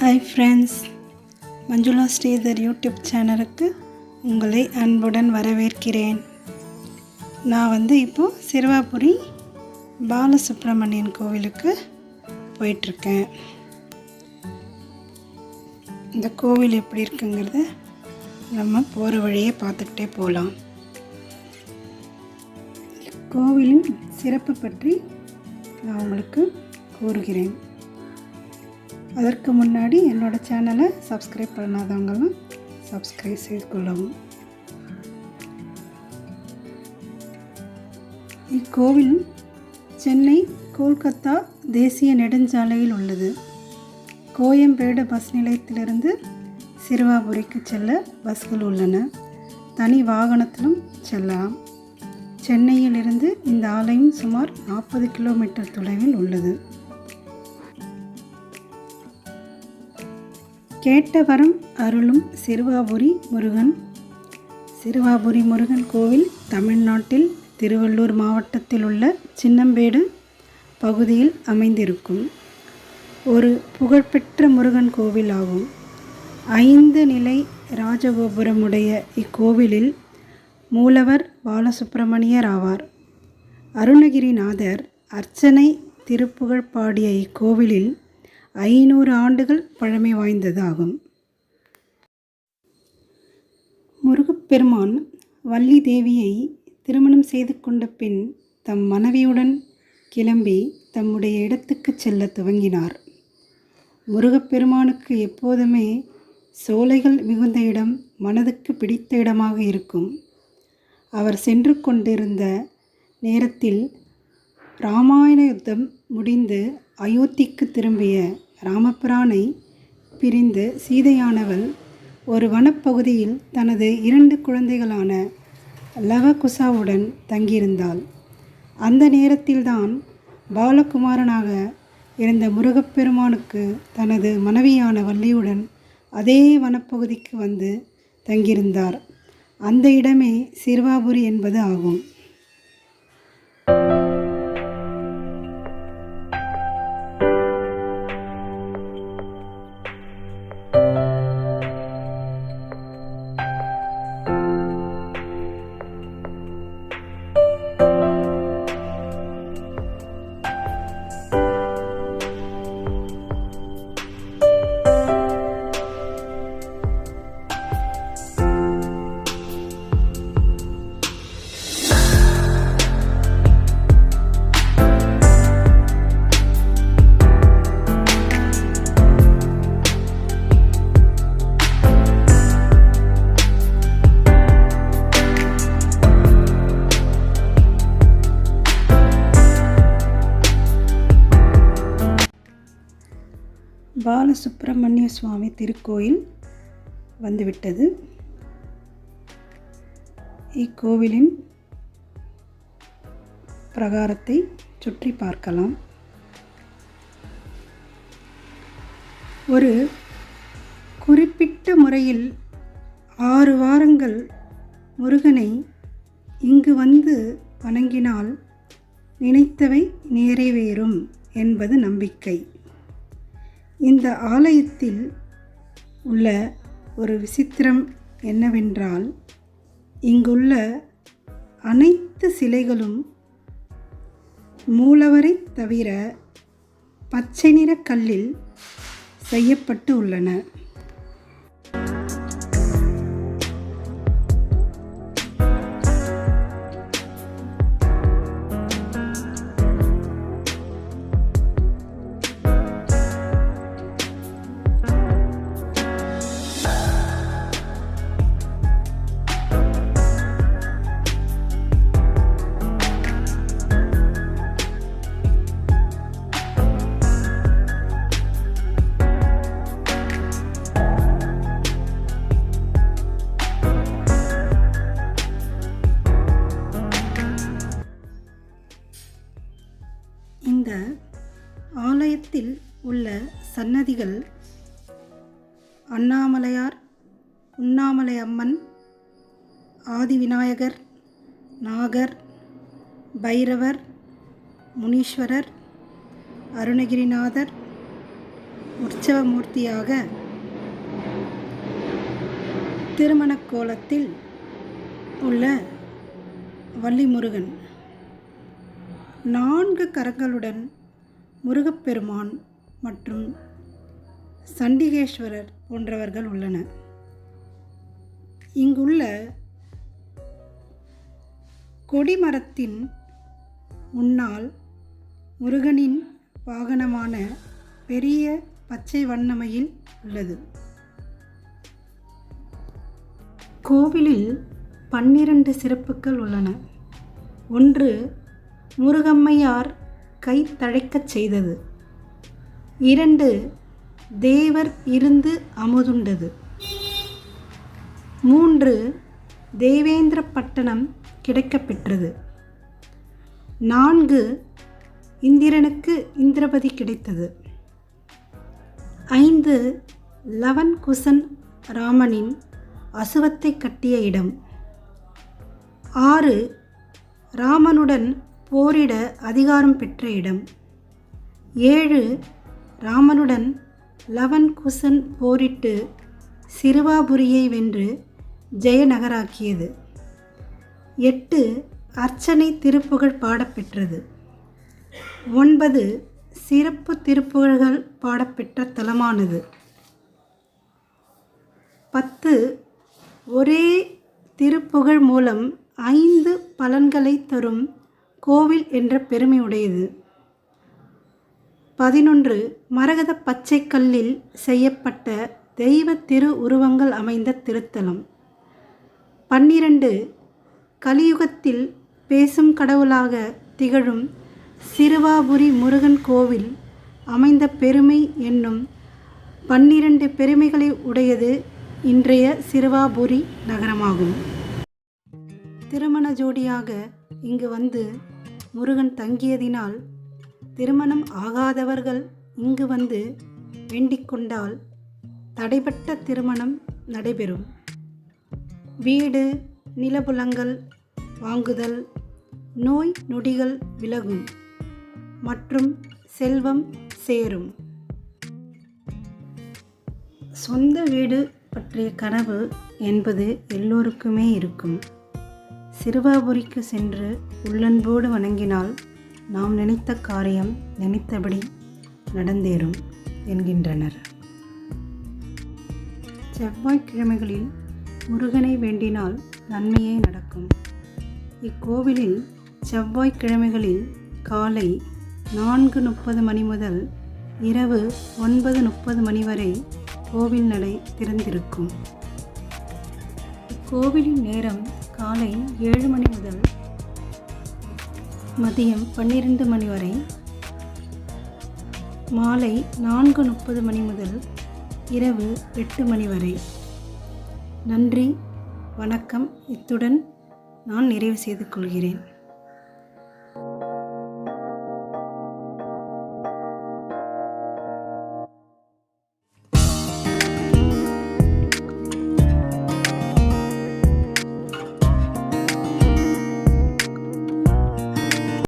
Hi friends Manjula Sridhar YouTube சேனலுக்கு உங்களை அன்புடன் வரவேற்கிறேன். நான் வந்து இப்போது சிறுவாபுரி பாலசுப்ரமணியன் கோவிலுக்கு போயிட்டுருக்கேன். இந்த கோவில் எப்படி இருக்குங்கிறத நம்ம போகிற வழியே பார்த்துக்கிட்டே போகலாம். கோவிலின் சிறப்பு பற்றி நான் உங்களுக்கு கூறுகிறேன். அதற்கு முன்னாடி என்னோடய சேனலை சப்ஸ்கிரைப் பண்ணாதவங்கலாம் சப்ஸ்கிரைப் செய்து கொள்ளவும். இக்கோவில் சென்னை கோல்கத்தா தேசிய நெடுஞ்சாலையில் உள்ளது. கோயம்பேடு பஸ் நிலையத்திலிருந்து சிறுவாபுரிக்கு செல்ல பஸ்கள் உள்ளன. தனி வாகனத்திலும் செல்லலாம். சென்னையிலிருந்து இந்த ஆலயம் சுமார் நாற்பது கிலோமீட்டர் தொலைவில் உள்ளது. கேட்டவரம் அருளும் சிறுவாபுரி முருகன். சிறுவாபுரி முருகன் கோவில் தமிழ்நாட்டில் திருவள்ளூர் மாவட்டத்தில் உள்ள சின்னம்பேடு பகுதியில் அமைந்திருக்கும். ஒரு புகழ்பெற்ற முருகன் கோவில் ஆகும் ஐந்து நிலை ராஜகோபுரமுடைய இக்கோவிலில் மூலவர் பாலசுப்பிரமணியர் ஆவார். அருணகிரிநாதர் அர்ச்சனை திருப்புகழ் பாடிய இக்கோவிலில் ஐநூறு ஆண்டுகள் பழமை வாய்ந்ததாகும். முருகப்பெருமான் வள்ளி தேவியை திருமணம் செய்து கொண்ட பின் தம் மனைவியுடன் கிளம்பி தம்முடைய இடத்துக்கு செல்ல துவங்கினார். முருகப்பெருமானுக்கு எப்போதுமே சோலைகள் மிகுந்த இடம் மனதுக்கு பிடித்த இடமாக இருக்கும். அவர் சென்று கொண்டிருந்த நேரத்தில் இராமாயண யுத்தம் முடிந்து அயோத்திக்கு திரும்பிய ராமபிரானை பிரிந்து சீதையானவள் ஒரு வனப்பகுதியில் தனது இரண்டு குழந்தைகளான லவகுசாவுடன் தங்கியிருந்தாள். அந்த நேரத்தில்தான் பாலகுமாரனாக இருந்த முருகப்பெருமானுக்கு தனது மனைவியான வள்ளியுடன் அதே வனப்பகுதிக்கு வந்து தங்கியிருந்தார். அந்த இடமே சிறுவாபுரி என்பது ஆகும். பாலசுப்பிரமணிய சுவாமி திருக்கோயில் வந்துவிட்டது. இக்கோவிலின் பிரகாரத்தை சுற்றி பார்க்கலாம். ஒரு குறிப்பிட்ட முறையில் ஆறு வாரங்கள் முருகனை இங்கு வந்து வணங்கினால் நினைத்தவை நிறைவேறும் என்பது நம்பிக்கை. இந்த ஆலயத்தில் உள்ள ஒரு விசித்திரம் என்னவென்றால் இங்குள்ள அனைத்து சிலைகளும் மூலவரை தவிர பச்சை நிற கல்லில் செய்யப்பட்டு உள்ளன. சன்னதிகள் அண்ணாமலையார் உண்ணாமலை அம்மன் ஆதிவிநாயகர் நாகர் பைரவர் முனீஸ்வரர் அருணகிரிநாதர் உற்சவமூர்த்தியாக திருமண கோலத்தில் உள்ள வள்ளிமுருகன். நான்கு கரங்களுடன் முருகப்பெருமான் மற்றும் சண்டிகேஸ்வரர் போன்றவர்கள் உள்ளனர். இங்குள்ள கொடிமரத்தின் முன்னால் முருகனின் வாகனமான பெரிய பச்சை வண்ணமையில் உள்ளது. கோவிலில் பன்னிரண்டு சிறப்புகள் உள்ளன. ஒன்று முருகம்மையார் கை தழைக்கச் செய்தது. இரண்டு தேவர் இருந்து அமுதுண்டது. மூன்று தேவேந்திர பட்டணம் கிடைக்கப்பெற்றது. நான்கு இந்திரனுக்கு இந்திரபதி கிடைத்தது. ஐந்து லவன் குசன் ராமனின் அசுவத்தை கட்டிய இடம். ஆறு ராமனுடன் போரிட அதிகாரம் பெற்ற இடம். ஏழு ராமனுடன் லவன் குசன் போரிட்டு சிறுவாபுரியை வென்று ஜெயநகராக்கியது. எட்டு அர்ச்சனை திருப்புகழ் பாடப்பெற்றது. ஒன்பது சிறப்பு திருப்புகழ்கள் பாடப்பெற்ற தலமானது. பத்து ஒரே திருப்புகழ் மூலம் ஐந்து பலன்களை தரும் கோவில் என்ற பெருமை உடையது பதினொன்று மரகத பச்சை கல்லில் செய்யப்பட்ட தெய்வ திரு உருவங்கள் அமைந்த திருத்தலம். பன்னிரண்டு கலியுகத்தில் பேசும் கடவுளாக திகழும் சிறுவாபுரி முருகன் கோவில் அமைந்த பெருமை என்னும் பன்னிரண்டு பெருமைகளை உடையது இன்றைய சிறுவாபுரி நகரமாகும். திருமண ஜோடியாக இங்கு வந்து முருகன் தங்கியதினால் திருமணம் ஆகாதவர்கள் இங்கு வந்து வேண்டிக்கொண்டால் தடைப்பட்ட திருமணம் நடைபெறும். வீடு நிலபுலங்கள் வாங்குதல் நோய் நொடிகள் விலகும் மற்றும் செல்வம் சேரும். சொந்த வீடு பற்றிய கனவு என்பது எல்லோருக்குமே இருக்கும். சிறுவாபுரிக்கு சென்று உள்ளன்போடு வணங்கினால் நாம் நினைத்த காரியம் நினைத்தபடி நடந்தேறும் என்கின்றனர். செவ்வாய்க்கிழமைகளில் முருகனை வேண்டினால் நன்மையே நடக்கும். இக்கோவிலில் செவ்வாய்க்கிழமைகளில் காலை நான்கு முப்பது மணி முதல் இரவு ஒன்பது முப்பது மணி வரை கோவில் நடை திறந்திருக்கும். இக்கோவிலின் நேரம் காலை ஏழு மணி முதல் மதியம் பன்னிரண்டு மணி வரை. மாலை நான்கு முப்பது மணி முதல் இரவு எட்டு மணி வரை. நன்றி வணக்கம். இத்துடன் நான் நிறைவு செய்து கொள்கிறேன்.